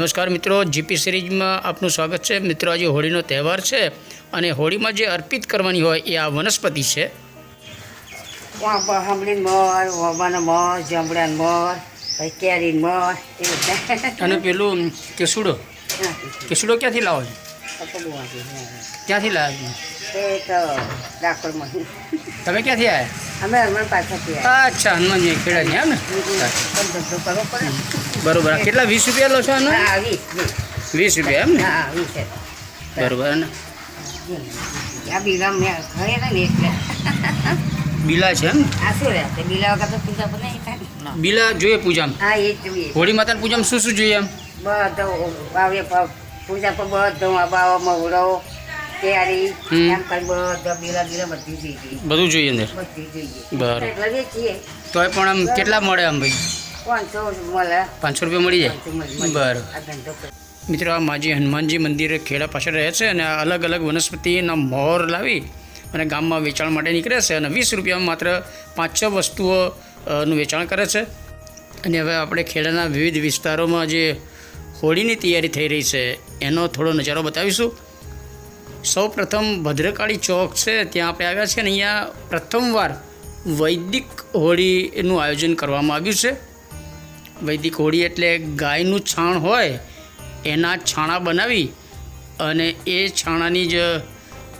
નમસ્કાર મિત્રો જીપી સિરીઝમાં આપનું સ્વાગત છે. મિત્રો આજે હોળીનો તહેવાર છે અને હોળીમાં જે અર્પિત કરવાની હોય એ આ વનસ્પતિ છે. સાંભળીને મોર મર મોર જાંબુડાનો મોર પછી કેરીનો મોર અને પેલું કેસુડો. કેસુડો ક્યાંથી લાવો છો? ક્યાંથી લાવ્યા છો તમે ક્યાંથી આવ્યા અમે હનુમાન પાછા અચ્છા હનુમાનજી ખેડાની એમ ને? ધંધો કરવો પડે. બરોબર. કેટલા વીસ રૂપિયા લો છો આનો? વીસ રૂપિયા એમ ને? બરોબર ને બીલા છે એમ બીલા જોઈએ પૂજામાં? હા એ હોળી માતાની પૂજામાં શું શું જોઈએ એમ? પૂજા પર બધો બાવો મવડો કેરી. એમ કરી બધો બીલા બીલા બધી જોઈએ. બધું જોઈએ અંદર? બધી જોઈએ. બરાબર. તોય પણ આમ કેટલા મળે આમ ભાઈ? પાંચસો રૂપિયા મળી જાય. બરાબર. મિત્રો, આ માજી હનુમાનજી મંદિર ખેડા પાછળ રહે છે અને અલગ અલગ વનસ્પતિના મોર લાવી અને ગામમાં વેચાણ માટે નીકળે છે અને વીસ રૂપિયામાં માત્ર પાંચ છ વસ્તુઓ નું વેચાણ કરે છે અને હવે આપણે ખેડાના વિવિધ વિસ્તારોમાં જે હોળીની તૈયારી થઈ રહી છે, એનો થોડો નજારો બતાવીશું સૌ પ્રથમ ભદ્રકાળી ચોક છે, ત્યાં આપણે આવ્યા છે અને અહીંયા પ્રથમવાર વૈદિક હોળીનું આયોજન કરવામાં આવ્યું છે વૈદિક હોળી એટલે ગાયનું છાણ હોય, એના છાણા બનાવી અને એ છાણાની જ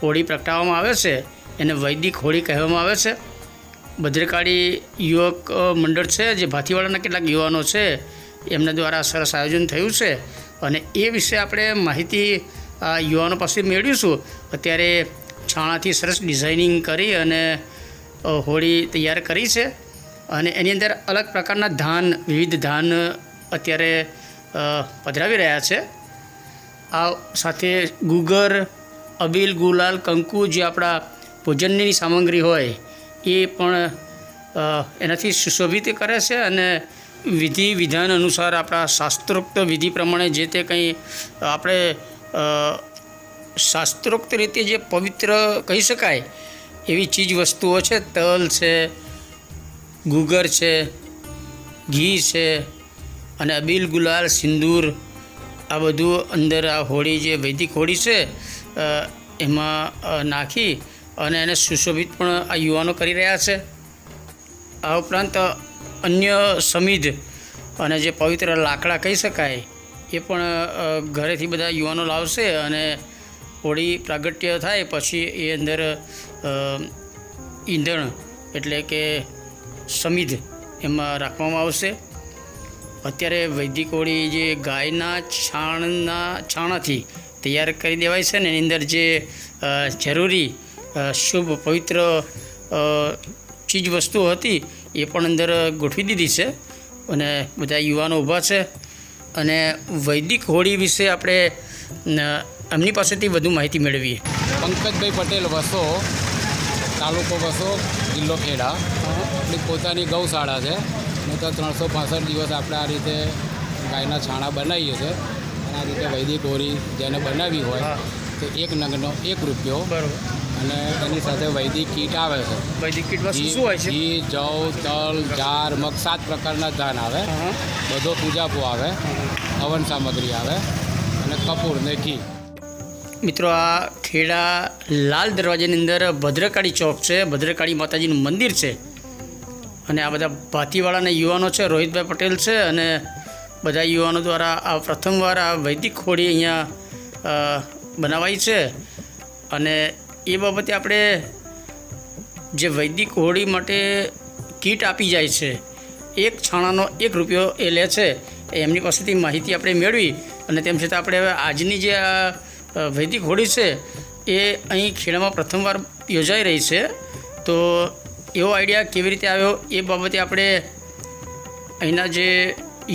હોળી પ્રગટાવવામાં આવે છે. એને વૈદિક હોળી કહેવામાં આવે છે. ભદ્રકાળી યુવક મંડળ છે, જે ભાથીવાડાના કેટલાક યુવાનો છે, એમના દ્વારા સરસ આયોજન થયું છે. અને એ વિશે આપણે માહિતી આ યુવાનો પાસે મેળવીશું. અત્યારે છાણાથી સરસ ડિઝાઇનિંગ કરી અને હોળી તૈયાર કરી છે. અને એની અંદર અલગ પ્રકારના ધાન, વિવિધ ધાન અત્યારે પધરાવી રહ્યા છે. આ સાથે ગુગર, અબીલ, ગુલાલ, કંકુ જે આપણા ભોજનની સામગ્રી હોય, એ પણ એનાથી સુશોભિત કરે છે અને વિધિ, વિધાન અનુસાર આપણા શાસ્ત્રોક્ત વિધિ પ્રમાણે જે તે કંઈ આપણે શાસ્ત્રોક્ત રીતે જે પવિત્ર કહી શકાય, એવી ચીજ વસ્તુઓ છે, તલ છે ગુગર છે, ઘી છે અને અબીલ ગુલાલ સિંદૂર આ બધું અંદર આ હોળી જે વૈદિક હોળી છે એમાં નાખી અને એને સુશોભિત પણ આ યુવાનો કરી રહ્યા છે. આ ઉપરાંત અન્ય સમિધ અને જે પવિત્ર લાકડા કહી શકાય, એ પણ ઘરેથી બધા યુવાનો લાવશે અને હોળી પ્રાગટ્ય થાય પછી એ અંદર ઈંધણ એટલે કે સમિધ એમાં રાખવામાં આવશે. અત્યારે વૈદિક હોળી જે ગાયના છાણના, છાણાથી તૈયાર કરી દેવાય છે ને, એની અંદર જે જરૂરી શુભ, પવિત્ર ચીજ વસ્તુઓ હતી, એ પણ અંદર ગોઠવી દીધી છે અને બધા યુવાનો ઊભા છે. અને વૈદિક હોળી વિશે આપણે એમની પાસેથી વધુ માહિતી મેળવીએ. પંકજભાઈ પટેલ વસો તાલુકો વસો જિલ્લો ખેડા. આપણી પોતાની ગૌશાળા છે. ને તો ત્રણસો પાસઠ દિવસ આપણે આ રીતે ગાયના છાણા બનાવીએ છીએ. અને આ રીતે વૈદિક ઓરી જેને બનાવી હોય તો એક નંગનો એક રૂપિયો. બરાબર. અને એની સાથે વૈદિક કીટ આવે છે. વૈદિક કીટમાં શું હોય છે? ઘી જવ તલ જાર મગ સાત પ્રકારના ધાન આવે. બધો પૂજાપો આવે. હવન સામગ્રી આવે. અને કપૂર ને ઘી. મિત્રો, આ ખેડા લાલ દરવાજાની અંદર ભદ્રકાળી ચોક છે. ભદ્રકાળી માતાજીનું મંદિર છે. અને આ બધા ભાતીવાળાના યુવાનો છે, રોહિતભાઈ પટેલ છે અને બધા યુવાનો દ્વારા આ પ્રથમવાર આ વૈદિક હોળી અહીંયા બનાવાઈ છે. અને એ બાબતે આપણે જે વૈદિક હોળી માટે કીટ આપી જાય છે, એક છાણાનો એક રૂપિયો એ લે છે, એમની પાસેથી માહિતી આપણે મેળવી અને તેમ છતાં આપણે હવે આજની જે આ વૈદિક હોળી છે, એ અહીં ખેડામાં પ્રથમવાર યોજાઈ રહી છે. તો એવો આઈડિયા કેવી રીતે આવ્યો એ બાબતે આપણે અહીંના જે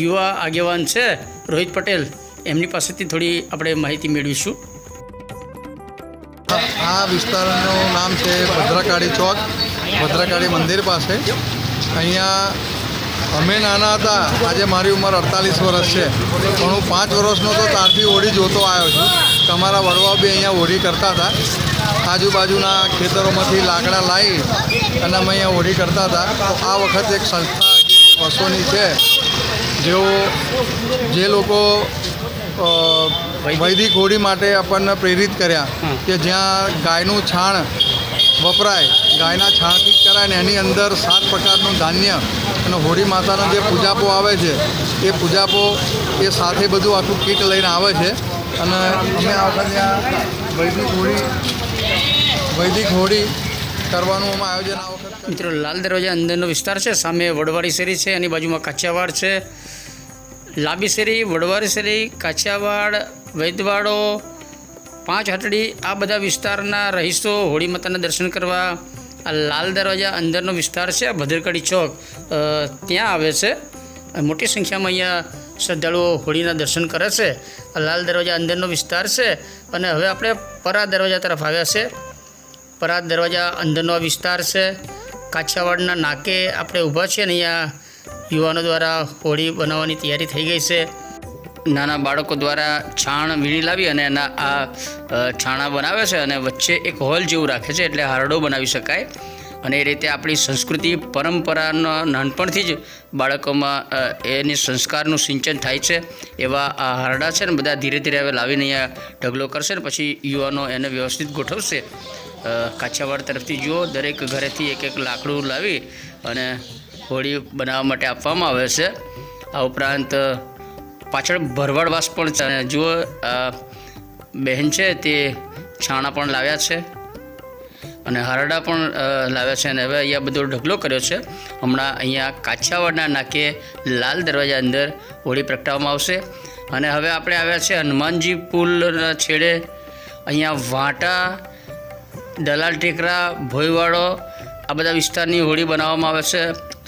યુવા આગેવાન છે, રોહિત પટેલ, એમની પાસેથી થોડી આપણે માહિતી મેળવીશું. આ વિસ્તારનું નામ છે ભદ્રકાળી ચોક, ભદ્રકાળી મંદિર પાસે. અહીંયા અમે નાના હતા. આજે મારી ઉંમર અડતાલીસ વર્ષ છે. પણ હું પાંચ વર્ષનો તો ત્યારથી હોળી જોતો આવ્યો છું. તમારા વડવાઓ બી અહીંયા હોળી કરતા હતા. આજુબાજુના ખેતરોમાંથી લાકડા લાવી અને અમે અહીંયા હોળી કરતા હતા. તો આ વખત એક સંસ્થા વસોની છે જેઓ જે લોકો વૈદિક હોળી માટે આપણને પ્રેરિત કર્યા કે જ્યાં ગાયનું છાણ વપરાય ગાયના છાણથી જ કરાય ને એની અંદર સાત પ્રકારનું ધાન્ય અને હોળી માતાના જે પૂજાપો આવે છે, એ પૂજાપો એ સાથે બધું આખું કીટ લઈને આવે છે. અને અમે આ વખતે વૈદિક હોળી વૈદિક હોળી કરવાનું અમે આયોજન આ વખત મિત્રો, લાલ દરવાજા અંદરનો વિસ્તાર છે, સામે વડવાડી શેરી છે, એની બાજુમાં કાછિયાવાડ છે. લાંબી શેરી વડવાડી શેરી કાછિયાવાડ વૈદવાડો, પાંચ હટડી, આ બધા વિસ્તારના રહીશો હોળી માતાના દર્શન કરવા આ લાલ દરવાજા અંદરનો વિસ્તાર છે ભદ્રકડી ચોક ત્યાં આવે છે. મોટી સંખ્યામાં અહીંયા શ્રદ્ધાળુઓ હોળીના દર્શન કરે છે. આ લાલ દરવાજા અંદરનો વિસ્તાર છે અને હવે આપણે પરા દરવાજા તરફ આવ્યા છે. પરા દરવાજા અંદરનો વિસ્તાર છે. કાછિયાવાડના નાકે આપણે ઊભા છીએ ને અહીંયા યુવાનો દ્વારા હોળી બનાવવાની તૈયારી થઈ ગઈ છે. નાના બાળકો દ્વારા છાણ વીણી લાવી અને એના આ છાણા બનાવે છે અને વચ્ચે એક હોલ જેવું રાખે છે એટલે હારડો બનાવી શકાય. અને એ રીતે આપણી સંસ્કૃતિ પરંપરાનો નાનપણથી જ બાળકોમાં એની સંસ્કારનું સિંચન થાય છે એવા આ હારડા છે ને બધા ધીરે ધીરે હવે લાવીને અહીંયા ઢગલો કરશે ને પછી યુવાનો એને વ્યવસ્થિત ગોઠવશે. અ, કાછિયાવાડ તરફથી જુઓ દરેક ઘરેથી એક એક લાકડું લાવી અને હોળી બનાવવા માટે આપવામાં આવે છે. આ ઉપરાંત પાછળ ભરવાડવાસ પણ છે. જુઓ બહેન છે તે છાણા પણ લાવ્યા છે અને હરડા પણ લાવ્યા છે. અને હવે અહીંયા બધો ઢગલો કર્યો છે. હમણાં અહીંયા કાછાવાડના નાકે લાલ દરવાજા અંદર હોળી પ્રગટાવવામાં આવશે. અને હવે આપણે આવ્યા છે હનુમાનજી પુલના છેડે. અહીંયા વાંટા, દલાલ ટેકરા ભોયવાડો આ બધા વિસ્તારની હોળી બનાવવામાં આવે છે.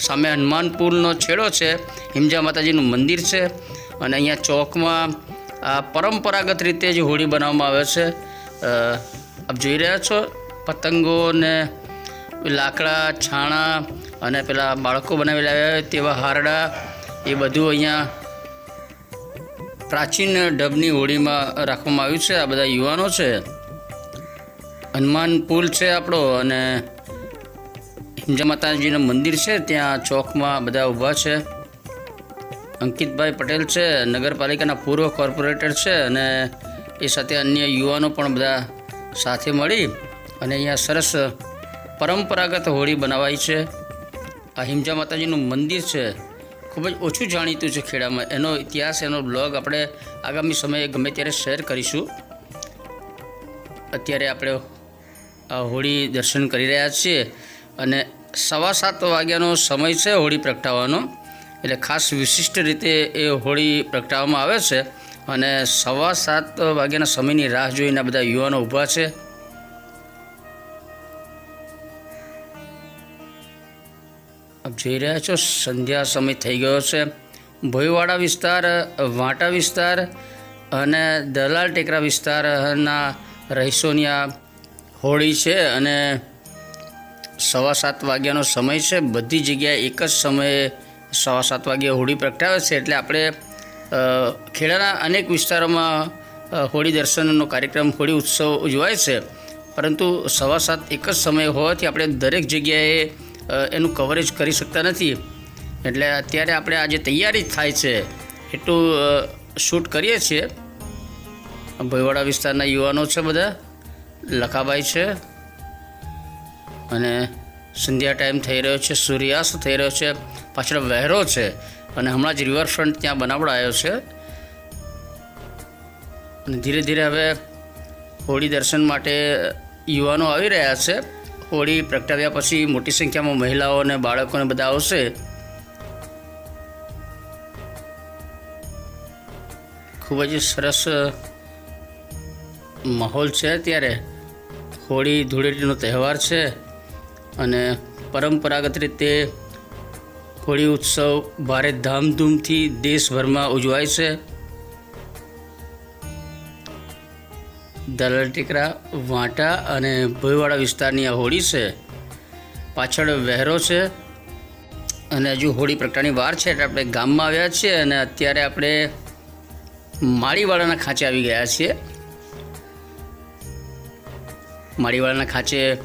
સામે હનુમાન પુલનો છેડો છે. હિમજા માતાજીનું મંદિર છે. અને અહીંયા ચોકમાં, આ પરંપરાગત રીતે જે હોળી બનાવવામાં આવે છે. આપ જોઈ રહ્યા છો, પતંગો ને લાકડા, છાણા અને પેલા બાળકો બનાવી લાવ્યા તેવા હારડા, એ બધું અહીંયા પ્રાચીન ઢબની હોળીમાં રાખવામાં આવ્યું છે. આ બધા યુવાનો છે. હનુમાન પુલ છે આપણો અને હિંજા માતાજીનું મંદિર છે. ત્યાં ચોકમાં બધા ઊભા છે. અંકિતભાઈ પટેલ છે, નગરપાલિકાના પૂર્વ કોર્પોરેટર છે અને એ સાથે અન્ય યુવાનો પણ બધા સાથે મળી અને અહીંયા સરસ પરંપરાગત હોળી બનાવાઈ છે. આ હિમજા માતાજીનું મંદિર છે, ખૂબ જ ઓછું જાણીતું છે ખેડામાં. એનો ઇતિહાસ, એનો બ્લોગ આપણે આગામી સમયે ગમે ત્યારે શેર કરીશું. અત્યારે આપણે આ હોળી દર્શન કરી રહ્યા છીએ અને સવા સાત વાગ્યાનો સમય છે હોળી પ્રગટાવવાનો. એટલે ખાસ વિશિષ્ટ રીતે એ હોળી પ્રગટાવવામાં આવે છે અને સવા સાત વાગ્યાના સમયની રાહ જોઈને બધા યુવાનો ઊભા છે. આપ જોઈ રહ્યા છો, સંધ્યા સમય થઈ ગયો છે. ભોયવાડા વિસ્તાર, વાંટા વિસ્તાર અને દલાલ ટેકરા વિસ્તારના રહીશોની આ હોળી છે અને સવા સાત વાગ્યાનો સમય છે. બધી જગ્યાએ એક જ સમયે સવા સાત વાગ્યે હોળી પ્રગટાવે છે એટલે આપણે ખેડાના અનેક વિસ્તારોમાં હોળી દર્શનનો કાર્યક્રમ, હોળી ઉત્સવ ઉજવાય છે. પરંતુ સવા સાત એક જ સમય હોવાથી આપણે દરેક જગ્યાએ એનું કવરેજ કરી શકતા નથી. એટલે અત્યારે આપણે આજે તૈયારી થાય છે, એટલું શૂટ કરીએ છીએ. ભોયવાડા વિસ્તારના યુવાનો છે બધા, લખાભાઈ છે. અને સંધ્યા ટાઈમ થઈ રહ્યો છે, સૂર્યાસ્ત થઈ રહ્યો છે. પાછળ વહેરો છે અને હમણાં જ રિવરફ્રન્ટ ત્યાં બનાવડાયો છે. અને ધીરે ધીરે હવે હોળી દર્શન માટે યુવાનો આવી રહ્યા છે. હોળી પ્રગટાવ્યા પછી મોટી સંખ્યામાં મહિલાઓ અને બાળકોને બધા આવશે. ખૂબ જ સરસ માહોલ છે અત્યારે. હોળી ધૂળેટીનો તહેવાર છે અને પરંપરાગત રીતે હોળી ઉત્સવ ભારે ધામધૂમથી દેશભરમાં ઉજવાય છે. દલાલ ટેકરા, વાંટા અને ભોયવાડા વિસ્તારની આ હોળી છે. પાછળ વહેરો છે અને હજુ હોળી પ્રગટાની વાર છે એટલે આપણે ગામમાં આવ્યા છીએ અને અત્યારે આપણે માળીવાળાના ખાંચે આવી ગયા છીએ. માળીવાળાના ખાંચે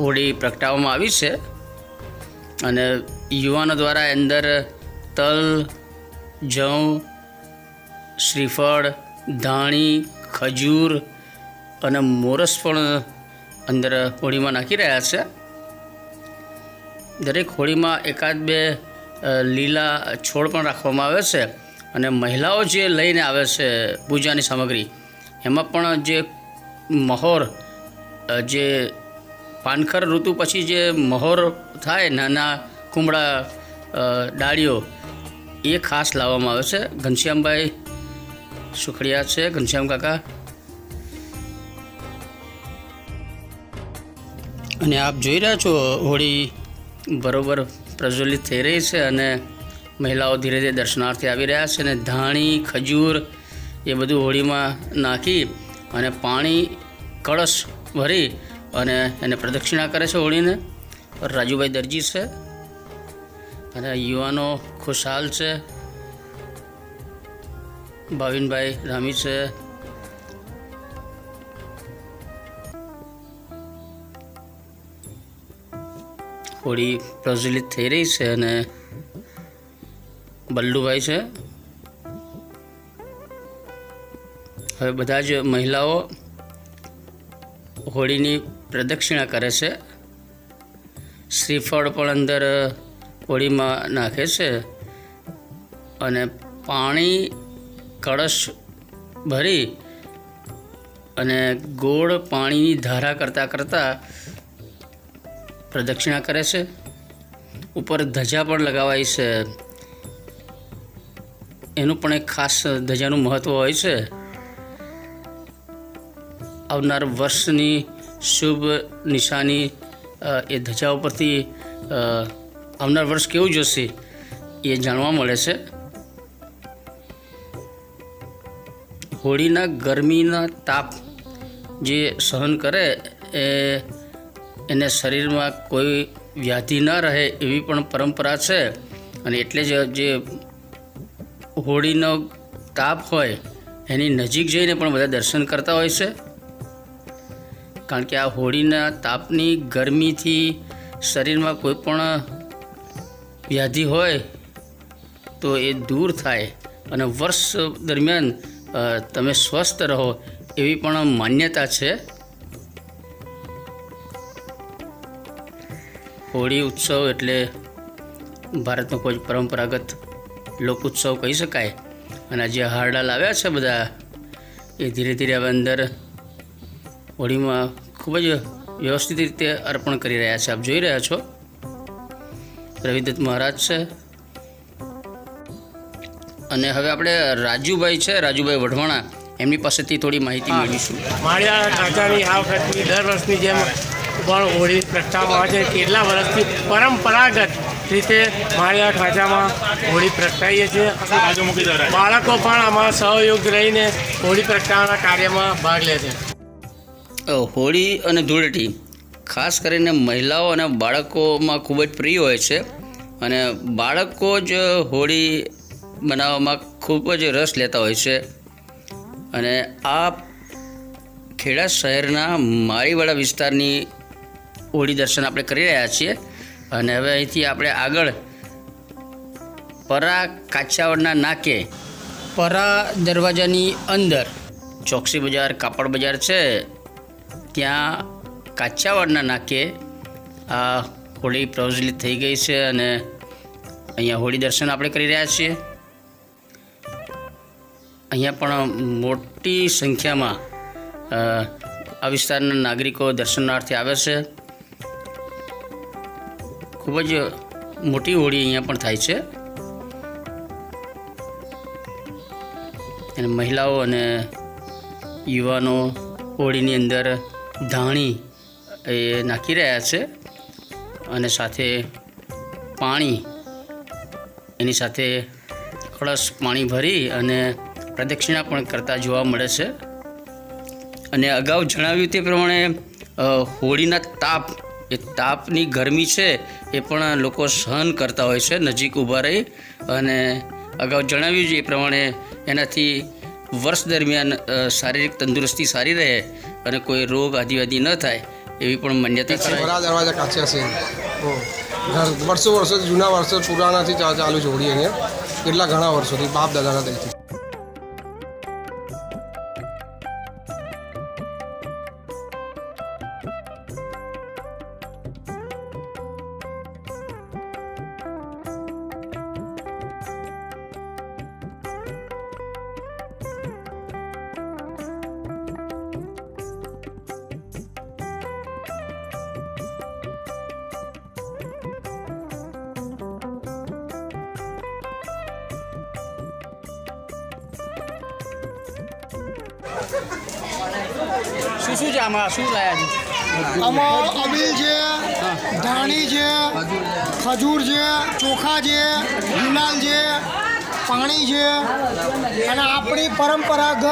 હોળી પ્રગટાવવામાં આવી છે. અને યુવાનો દ્વારા અંદર તલ જવ શ્રીફળ, ધાણી, ખજૂર અને મોરસ પણ અંદર હોળીમાં નાખી રહ્યા છે. દરેક હોળીમાં એકાદ બે લીલા છોડ પણ રાખવામાં આવે છે અને મહિલાઓ જે લઈને આવે છે પૂજાની સામગ્રી, એમાં પણ જે મહોર જે પાનખર ઋતુ પછી જે મહોર થાય નાના કુમળા ડાળીઓ, એ ખાસ લાવવામાં આવે છે. ઘનશ્યામભાઈ સુખડિયા છે. ઘનશ્યામ કાકા. અને આપ જોઈ રહ્યા છો, હોળી બરોબર પ્રજ્વલિત થઈ રહી છે અને મહિલાઓ ધીરે ધીરે દર્શનાર્થે આવી રહ્યા છે અને ધાણી, ખજૂર એ બધું હોળીમાં નાખી અને પાણી, કળશ ભરી અને એને પ્રદક્ષિણા કરે છે હોળીને રાજુભાઈ દરજી છે. અને યુવાનો ખુશહાલ છે. ભાવિનભાઈ રામી છે. હોળી પ્રજ્વલિત થઈ રહી છે અને બલ્લુભાઈ છે. હવે બધા જ મહિલાઓ હોળીની પ્રદક્ષિણા કરે છે. શ્રીફળ પણ અંદર હોળીમાં નાખે છે અને પાણી, કળશ ભરી અને ગોળ પાણીની ધારા કરતાં કરતાં પ્રદક્ષિણા કરે છે. ઉપર ધજા પણ લગાવાય છે. એનું પણ એક ખાસ ધજાનું મહત્ત્વ હોય છે. આવનાર વર્ષની શુભ નિશાની એ ધજા ઉપરથી આવનાર વર્ષ કેવું જોશે એ જાણવા મળે છે. હોળીના ગરમીના તાપ જે સહન કરે એ, એને શરીરમાં કોઈ વ્યાધિ ન રહે એવી પણ પરંપરા છે. અને એટલે જ જે હોળીનો તાપ હોય, એની નજીક જઈને પણ બધા દર્શન કરતા હોય છે. કારણ કે આ હોળીના તાપની ગરમીથી શરીરમાં કોઈ પણ વ્યાધિ હોય તો એ દૂર થાય. અને વર્ષ દરમિયાન તમે સ્વસ્થ રહો એવી પણ માન્યતા છે. હોળી ઉત્સવ એટલે ભારતનો કોઈ પરંપરાગત લોક ઉત્સવ કહી શકાય. અને જે હારડા લાવ્યા છે બધા. એ ધીરે ધીરે હવે અંદર હોળીમાં ખૂબ જ વ્યવસ્થિત રીતે અર્પણ કરી રહ્યા છે. આપ જોઈ રહ્યા છો રવિદત્ત મહારાજ છે. અને હવે આપણે રાજુભાઈ છે રાજુભાઈ વઢવાણા. એમની પાસેથી થોડી માહિતી મેળવીશું. માળિયા કાકાની આ વખતની દર વર્ષની જેમ પણ હોળી પ્રગટાવવામાં આવે છે. કેટલા વર્ષથી પરંપરાગત રીતે માળિયા ખાંચામાં હોળી પ્રગટાવીએ છીએ. બાળકો પણ આમાં સહયોગ રહીને હોળી પ્રગટાવવાના કાર્યમાં ભાગ લે છે. હોળી અને ધૂળેટી, ખાસ કરીને મહિલાઓ અને બાળકોમાં ખૂબ જ પ્રિય હોય છે. અને બાળકો જ હોળી બનાવવામાં ખૂબ જ રસ લેતા હોય છે. અને આ ખેડા શહેરના માળીવાડા વિસ્તારની હોળી દર્શન આપણે કરી રહ્યા છીએ. અને હવે અહીંથી આપણે આગળ પરા કાછાવડના નાકે, પરા દરવાજાની અંદર ચોકસી બજાર, કાપડ બજાર છે. ત્યાં કાછાવાડના નાકે આ હોળી પ્રજ્વલિત થઈ ગઈ છે અને અહીંયા હોળી દર્શન આપણે કરી રહ્યા છીએ. અહીંયા પણ મોટી સંખ્યામાં આ વિસ્તારના નાગરિકો દર્શનાર્થે આવે છે. ખૂબ જ મોટી હોળી અહીંયા પણ થાય છે. અને મહિલાઓ અને યુવાનો હોળીની અંદર ધાણી એ નાખી રહ્યા છે અને સાથે પાણી એની સાથે કળશ પાણી ભરી અને પ્રદક્ષિણા પણ કરતા જોવા મળે છે. અને અગાઉ જણાવ્યું તે પ્રમાણે હોળીના તાપ, એ તાપની ગરમી છે એ પણ લોકો સહન કરતા હોય છે, નજીક ઊભા રહી અને અગાઉ જણાવ્યું છે એ પ્રમાણે એનાથી વર્ષ દરમિયાન શારીરિક તંદુરસ્તી સારી રહે અને કોઈ રોગ આદિવાદી ન થાય એવી પણ માન્યતા છે દરવાજા કાચિયા છે વર્ષો વર્ષો જૂના વર્ષો પુરાણાથી ચાલુ જોડી અહીંયા. કેટલા ઘણા વર્ષોથી બાપ દાદાના દઈથી શું શું છે આમાં? શું લાયા છે? આમાં અબીલ છે ધાણી છે ખજૂર છે ચોખા છે ગુલાલ છે પાણી છે. અને આપણી પરંપરાગત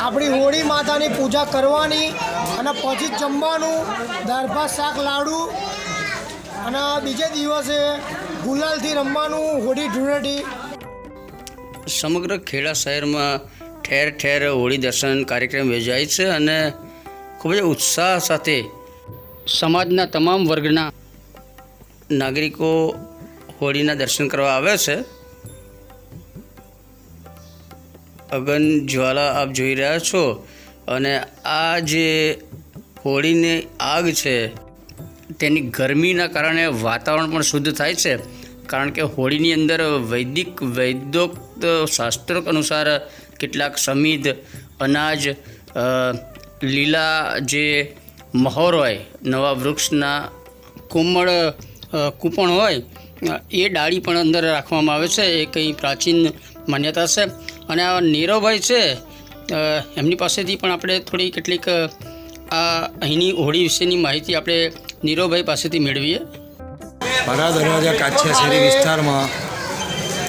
આપણી હોળી માતાની પૂજા કરવાની અને પછી જમવાનું દાળ ભાત શાક લાડુ અને બીજે દિવસે ગુલાલથી રમવાનું હોળી ધૂળેટી. સમગ્ર ખેડા શહેરમાં ઠેર ઠેર હોળી દર્શન કાર્યક્રમ યોજાય છે અને ખૂબ જ ઉત્સાહ સાથે સમાજના તમામ વર્ગના નાગરિકો હોળીના દર્શન કરવા આવે છે. અગન જ્વાલા આપ જોઈ રહ્યા છો અને આ જે હોળીની આગ છે, તેની ગરમીના કારણે વાતાવરણ પણ શુદ્ધ થાય છે. કારણ કે હોળીની અંદર વૈદિક વૈદોક્ત શાસ્ત્રો અનુસાર કેટલાક સમિધ, અનાજ લીલા જે મહોર હોય, નવા વૃક્ષના કોમળ કૂંપણ હોય, એ ડાળી પણ અંદર રાખવામાં આવે છે. એ કંઈ પ્રાચીન માન્યતા છે. અને આ નીરવભાઈ છે એમની પાસેથી પણ આપણે થોડી કેટલીક આ અહીંની હોળી વિશેની માહિતી આપણે નીરવભાઈ પાસેથી મેળવીએ. દરવાજા કાછિયા શેરી વિસ્તારમાં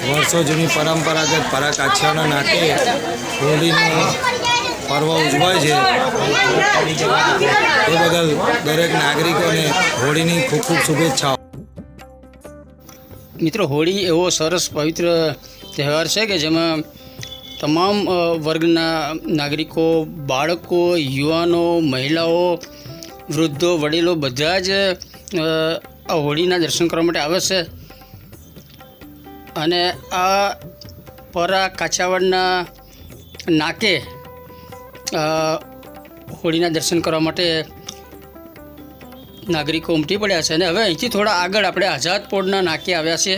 વર્ષો જૂની પરંપરાગત પરા કાછિયાના નાતે હોળીનું પર્વ ઉજવાય છે. એ બદલ દરેક નાગરિકોને હોળીની ખૂબ ખૂબ શુભેચ્છાઓ. મિત્રો, હોળી એવો સરસ પવિત્ર તહેવાર છે કે જેમાં તમામ વર્ગના નાગરિકો, બાળકો, યુવાનો, મહિલાઓ, વૃદ્ધો, વડીલો બધા જ આ હોળીના દર્શન કરવા માટે આવે છે. અને આ પરા કાછાવાડના નાકે હોળીના દર્શન કરવા માટે નાગરિકો ઉમટી પડ્યા છે અને હવે અહીંથી થોડા આગળ આપણે આઝાદપોળના નાકે આવ્યા છીએ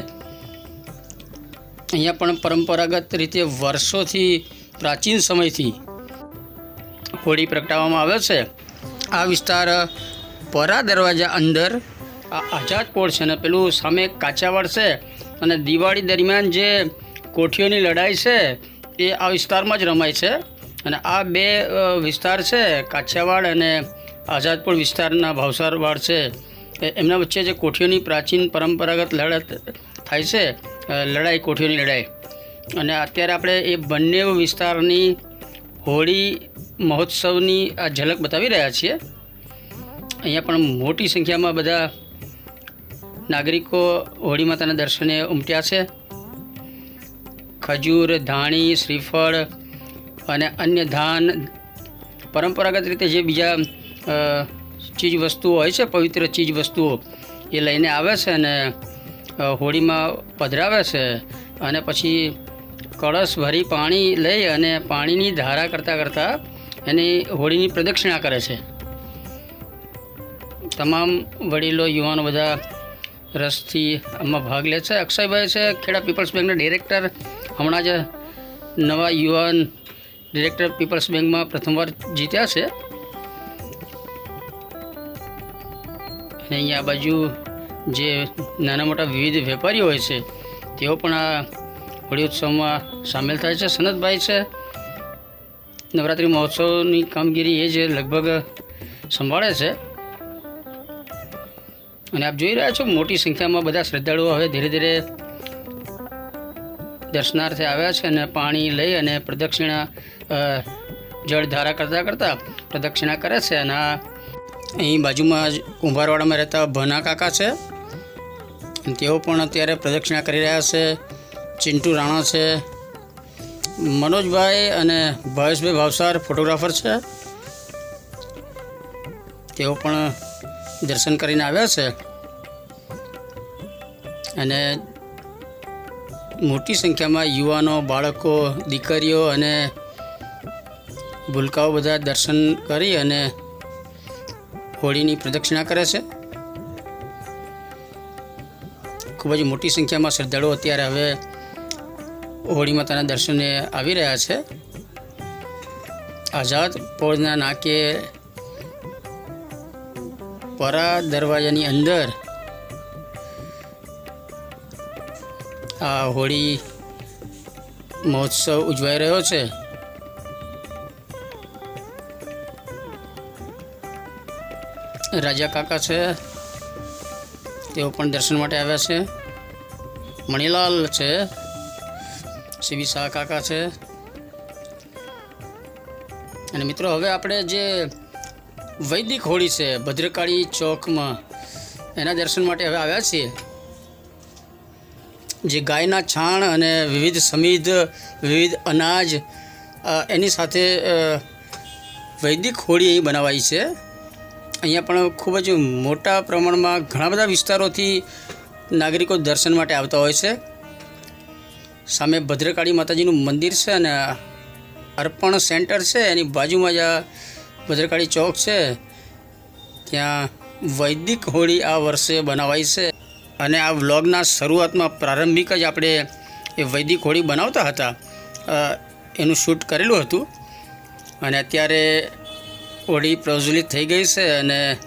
અહીંયા પણ પરંપરાગત રીતે વર્ષોથી પ્રાચીન સમયથી હોળી પ્રગટાવવામાં આવે છે. આ વિસ્તાર પરા દરવાજા અંદર આ આઝાદપોળ છે ને પેલું સામે કાચાવાડ છે. અને દિવાળી દરમિયાન જે કોઠીઓની લડાઈ છે, એ આ વિસ્તારમાં જ રમાય છે. અને આ બે વિસ્તાર છે કાછિયાવાડ અને આઝાદપુર વિસ્તારના ભાવસારવાડ છે. એમના વચ્ચે જે કોઠીઓની પ્રાચીન પરંપરાગત લડત થાય છે લડાઈ, કોઠીઓની લડાઈ. અને અત્યારે આપણે એ બંને વિસ્તારની હોળી મહોત્સવની આ ઝલક બતાવી રહ્યા છીએ. અહીંયા પણ મોટી સંખ્યામાં બધા નાગરિકો હોળી માતાના દર્શને ઉમટ્યા છે. ખજૂર, ધાણી, શ્રીફળ અને અન્ય ધાન પરંપરાગત રીતે જે બીજા ચીજ વસ્તુઓ હોય છે, પવિત્ર ચીજ વસ્તુઓ, એ લઈને આવે છે અને હોળીમાં પધરાવે છે. અને પછી કળશ ભરી પાણી લઈ અને પાણીની ધારા કરતાં કરતાં એની હોળીની પ્રદક્ષિણા કરે છે. તમામ વડીલો, યુવાનો બધા રસથી આમાં ભાગ લે છે. અક્ષયભાઈ છે, ખેડા પીપલ્સ બેંકના ડિરેક્ટર. હમણાં જ નવા યુવાન ડિરેક્ટર પીપલ્સ બેંકમાં પ્રથમવાર જીત્યા છે. અને અહીંયા આ બાજુ જે નાના મોટા વિવિધ વેપારીઓ હોય છે, તેઓ પણ આ હોળી ઉત્સવમાં સામેલ થાય છે. સનતભાઈ છે. નવરાત્રિ મહોત્સવની કામગીરી એ જ લગભગ સંભાળે છે. અને આપ જોઈ રહ્યા છો, મોટી સંખ્યામાં બધા શ્રદ્ધાળુઓ હવે ધીરે ધીરે દર્શનાર્થે આવ્યા છે અને પાણી લઈ અને પ્રદક્ષિણા જળધારા કરતાં કરતાં પ્રદક્ષિણા કરે છે અને આ અહીં બાજુમાં જ કુંભારવાડામાં રહેતા ભના કાકા છે. તેઓ પણ અત્યારે પ્રદક્ષિણા કરી રહ્યા છે. ચિંટુ રાણા છે. મનોજભાઈ અને ભાવેશભાઈ ભાવસાર ફોટોગ્રાફર છે. તેઓ પણ દર્શન કરીને આવ્યા છે. અને મોટી સંખ્યામાં યુવાનો, બાળકો, દીકરીઓ અને ભૂલકાઓ બધા દર્શન કરી અને હોળીની પ્રદક્ષિણા કરે છે. ખૂબ જ મોટી સંખ્યામાં શ્રદ્ધાળુઓ અત્યારે હવે હોળી માતાના દર્શને આવી રહ્યા છે. આઝાદ પોળના નાકે પરા દરવાજાની અંદર આ હોળી મહોત્સવ ઉજવાઈ રહ્યો છે. રાજા કાકા છે, તેઓ પણ દર્શન માટે આવ્યા છે. મણિલાલ છે શિવી શાહ કાકા છે. અને મિત્રો, હવે આપણે જે વૈદિક હોળી છે, ભદ્રકાળી ચોકમાં. એના દર્શન માટે હવે આવ્યા છીએ. જે ગાયના છાણ અને વિવિધ સમિધ, વિવિધ અનાજ એની સાથે વૈદિક હોળી અહીં બનાવાઈ છે. અહીંયા પણ ખૂબ જ મોટા પ્રમાણમાં ઘણા બધા વિસ્તારોથી નાગરિકો દર્શન માટે આવતા હોય છે. સામે ભદ્રકાળી માતાજીનું મંદિર છે અને અર્પણ સેન્ટર છે. એની બાજુમાં જ આ ભદ્રકાળી ચોક છે. ત્યાં વૈદિક હોળી આ વર્ષે બનાવાઈ છે. અને આ વ્લોગના શરૂઆતમાં પ્રારંભિક જ આપણે એ વૈદિક હોળી બનાવતા હતા. એનું શૂટ કરેલું હતું. અને અત્યારે હોળી પ્રજ્વલિત થઈ ગઈ છે અને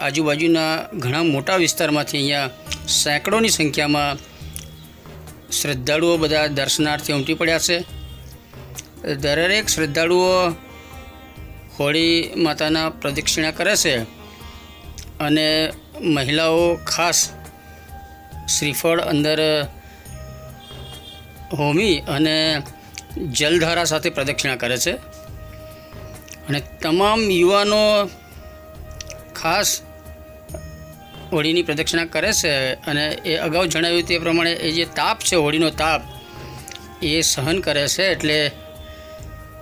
આજુબાજુના ઘણા મોટા વિસ્તારમાંથી અહીંયા સેંકડોની સંખ્યામાં શ્રદ્ધાળુઓ બધા દર્શનાર્થે ઉમટી પડ્યા છે. દરેક શ્રદ્ધાળુઓ હોળી માતાના પ્રદક્ષિણા કરે છે અને મહિલાઓ ખાસ શ્રીફળ અંદર હોમી અને જલધારા સાથે પ્રદક્ષિણા કરે છે. અને તમામ યુવાનો ખાસ હોળીની પ્રદક્ષિણા કરે છે અને એ અગાઉ જણાવ્યું તે પ્રમાણે એ જે તાપ છે, હોળીનો તાપ, એ સહન કરે છે. એટલે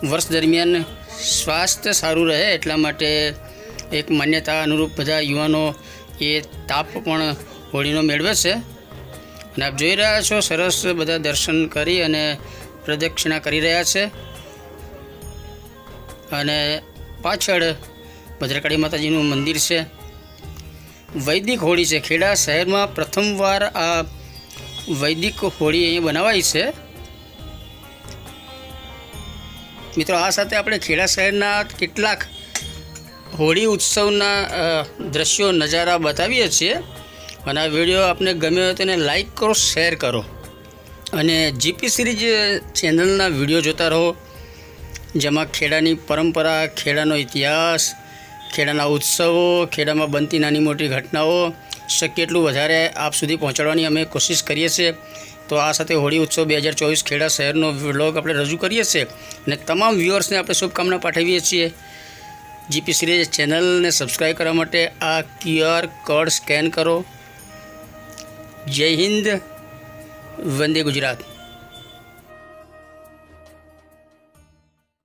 વર્ષ દરમિયાન સ્વાસ્થ્ય સારું રહે એટલા માટે એક માન્યતા અનુરૂપ બધા યુવાનો એ તાપ પણ હોળીનો મેળવે છે. અને આપ જોઈ રહ્યા છો, સરસ બધા દર્શન કરી અને પ્રદક્ષિણા કરી રહ્યા છે. અને પાછળ ભદ્રકાળી માતાજીનું મંદિર છે. વૈદિક હોળી છે. ખેડા શહેરમાં પ્રથમવાર આ વૈદિક હોળી અહીંયા બનાવાઈ છે. મિત્રો, આ સાથે આપણે ખેડા શહેરના કેટલાક હોળી ઉત્સવના દ્રશ્યો, નજારા બતાવીએ છીએ. અને આ વીડિયો આપને ગમ્યો હોય તેને લાઈક કરો, શેર કરો. અને જીપી સિરીજ ચેનલના વીડિયો જોતા રહો, જેમાં ખેડાની પરંપરા, ખેડાનો ઇતિહાસ, ખેડાના ઉત્સવો, ખેડામાં બનતી નાની મોટી ઘટનાઓ, શક્ય એટલું વધારે આપ સુધી પહોંચાડવાની અમે કોશિશ કરીએ છીએ. તો આ સાથે હોળી ઉત્સવ બે હજાર ચોવીસ ખેડા શહેરનો વ્લોગ આપણે રજૂ કરીએ છીએ અને તમામ વ્યુઅર્સને આપણે શુભકામના પાઠવીએ છીએ. જીપી સિરીઝ ચેનલને સબસ્ક્રાઈબ કરવા માટે આ ક્યુઆર કોડ સ્કેન કરો. જય હિન્દ, વંદે ગુજરાત.